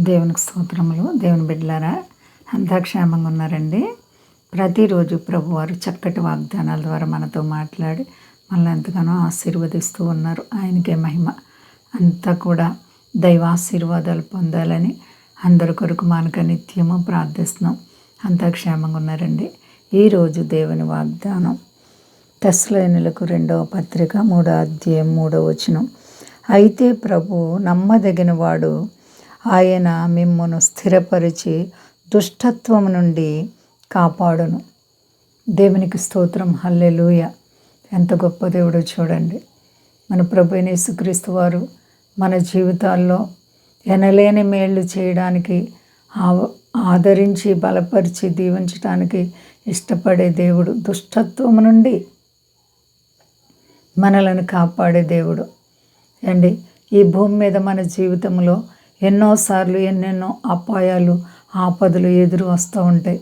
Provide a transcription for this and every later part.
దేవునికి స్తోత్రములు. దేవుని బిడ్డలారా అంతా క్షేమంగా ఉన్నారండి. ప్రతిరోజు ప్రభువారు చక్కటి వాగ్దానాల ద్వారా మనతో మాట్లాడి మనల్ని ఎంతగానో ఆశీర్వదిస్తూ ఉన్నారు. ఆయనకే మహిమ. అంతా కూడా దైవ ఆశీర్వాదాలు పొందాలని అందరి కొరకు మనక నిత్యము ప్రార్థిస్తున్నాం. అంతా క్షేమంగా ఉన్నారండి. ఈరోజు దేవుని వాగ్దానం. తెస్లైనులకు రెండవ పత్రిక మూడో అధ్యాయం మూడో వచనం. అయితే ప్రభు నమ్మదగిన వాడు ఆయన మిమ్మను స్థిరపరిచి దుష్టత్వం నుండి కాపాడును. దేవునికి స్తోత్రం. హల్లెలూయ. ఎంత గొప్ప దేవుడో చూడండి. మన ప్రభు యేసుక్రీస్తు వారు మన జీవితాల్లో ఎనలేని మేళ్ళు చేయడానికి ఆదరించి బలపరిచి దీవించడానికి ఇష్టపడే దేవుడు దుష్టత్వం నుండి మనలను కాపాడే దేవుడు. అండి ఈ భూమి మీద మన జీవితంలో ఎన్నోసార్లు ఎన్నెన్నో అపాయాలు ఆపదలు ఎదురు వస్తూ ఉంటాయి.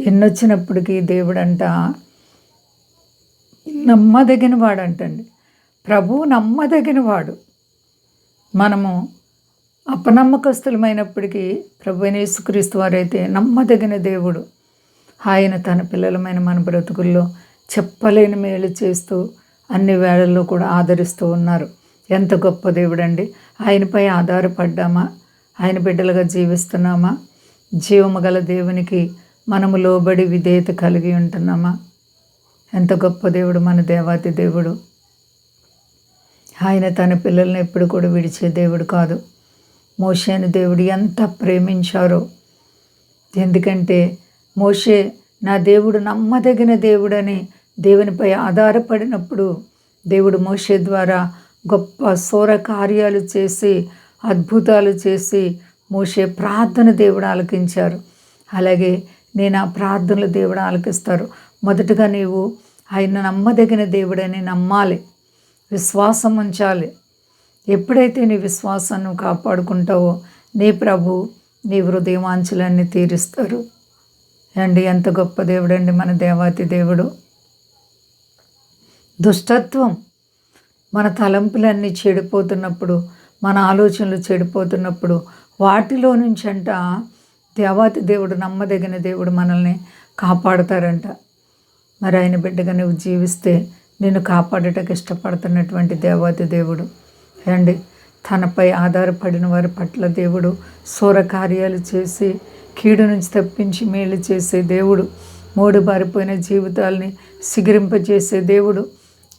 ఎన్నొచ్చినప్పటికీ దేవుడంట నమ్మదగిన వాడు అంటండి ప్రభు నమ్మదగిన వాడు. మనము అపనమ్మకస్తులమైనప్పటికీ ప్రభు యేసుక్రీస్తు వారైతే నమ్మదగిన దేవుడు. ఆయన తన పిల్లలమైన మన బ్రతుకుల్లో చెప్పలేని మేలు చేస్తూ అన్ని వేళల్లో కూడా ఆదరిస్తూ ఉన్నారు. ఎంత గొప్ప దేవుడండి. ఆయనపై ఆధారపడ్డామా? ఆయన బిడ్డలుగా జీవిస్తున్నామా? జీవము గల దేవునికి మనము లోబడి విధేయత కలిగి ఉంటున్నామా? ఎంత గొప్ప దేవుడు మన దేవాతి దేవుడు. ఆయన తన పిల్లల్ని ఎప్పుడు కూడా విడిచే దేవుడు కాదు. మోషేని దేవుడు ఎంత ప్రేమించారో. ఎందుకంటే మోషే నా దేవుడు నమ్మదగిన దేవుడని దేవునిపై ఆధారపడినప్పుడు దేవుడు మోషే ద్వారా గొప్ప సోర కార్యాలు చేసి అద్భుతాలు చేసి మోసే ప్రార్థన దేవుడు ఆలకించారు. అలాగే నేను ఆ ప్రార్థనలు దేవుడు ఆలకిస్తారు. మొదటగా నీవు ఆయన నమ్మదగిన దేవుడని నమ్మాలి. విశ్వాసం ఉంచాలి. ఎప్పుడైతే నీ విశ్వాసాన్ని కాపాడుకుంటావో నీ ప్రభు నీ హృదయవాంఛలన్నీ తీరుస్తారు. అండి ఎంత గొప్ప దేవుడండి మన దేవాతి దేవుడు. దుష్టత్వం మన తలంపులన్నీ చెడిపోతున్నప్పుడు మన ఆలోచనలు చెడిపోతున్నప్పుడు వాటిలో నుంచి అంట దేవాతి దేవుడు నమ్మదగిన దేవుడు మనల్ని కాపాడుతారంట. మరి ఆయన బిడ్డగా నువ్వు జీవిస్తే నేను కాపాడటకు ఇష్టపడుతున్నటువంటి దేవాతి దేవుడు. అండి తనపై ఆధారపడిన వారి పట్ల దేవుడు సూర కార్యాలు చేసి కీడు నుంచి తప్పించి మేలు చేసే దేవుడు మూడు బారిపోయిన జీవితాల్ని సిగిరింపజేసే దేవుడు.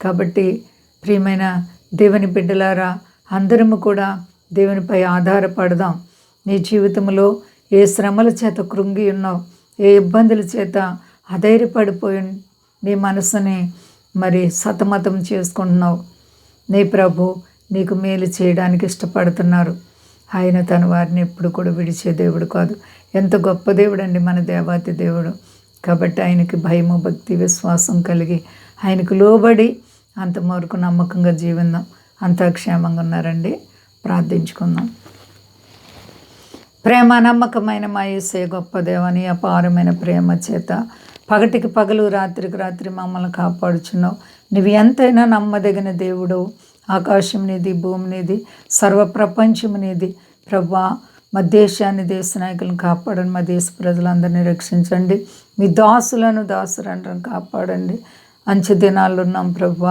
కాబట్టి ప్రియమైన దేవుని బిడ్డలారా అందరము కూడా దేవునిపై ఆధారపడదాం. నీ జీవితంలో ఏ శ్రమల చేత కృంగి ఉన్నావు ఏ ఇబ్బందుల చేత అధైర్యపడిపోయి నీ మనసుని మరి సతమతం చేసుకుంటున్నావు. నీ ప్రభు నీకు మేలు చేయడానికి ఇష్టపడుతున్నారు. ఆయన తన వారిని ఎప్పుడు కూడా విడిచే దేవుడు కాదు. ఎంత గొప్ప దేవుడు అండి మన దేవాతి దేవుడు. కాబట్టి ఆయనకి భయము భక్తి విశ్వాసం కలిగి ఆయనకు లోబడి అంతవరకు నమ్మకంగా జీవిందాం. అంతా క్షేమంగా ఉన్నారండి. ప్రార్థించుకుందాం. ప్రేమ నమ్మకమైన మా ఏసే గొప్ప దేవని అపారమైన ప్రేమ చేత పగటికి పగలు రాత్రికి రాత్రి మమ్మల్ని కాపాడుచున్నావు. నువ్వు ఎంతైనా నమ్మదగిన దేవుడు. ఆకాశం నీది భూమి నీది సర్వ ప్రపంచం నీది. ప్రభా మా దేశాన్ని దేశ నాయకులను కాపాడండి. మా దేశ ప్రజలందరినీ రక్షించండి. మీ దాసులను దాసురండ్రం కాపాడండి. అంచె దినాల్లో ఉన్నాం ప్రభు.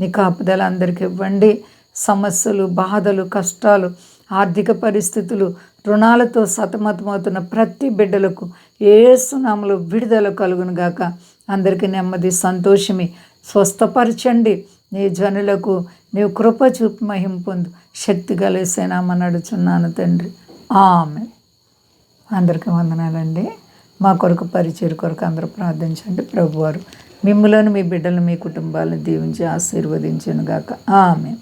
నీ కాపుదల అందరికి ఇవ్వండి. సమస్యలు బాధలు కష్టాలు ఆర్థిక పరిస్థితులు రుణాలతో సతమతమవుతున్న ప్రతి బిడ్డలకు ఏ సునాములు విడుదల కలుగును గాక. అందరికీ నెమ్మది సంతోషమి. స్వస్థపరచండి. నీ జనులకు నీవు కృప చూపు మహిం పొందు. శక్తి కలిసేనామని నడుచున్నాను తండ్రి. ఆమె అందరికీ వందనాలండి. మా కొరకు పరిచయ కొరకు అందరూ ప్రార్థించండి. ప్రభువారు మిమ్మలను మీ బిడ్డలను మీ కుటుంబాలను దీవించి ఆశీర్వదించను గాక ఆమె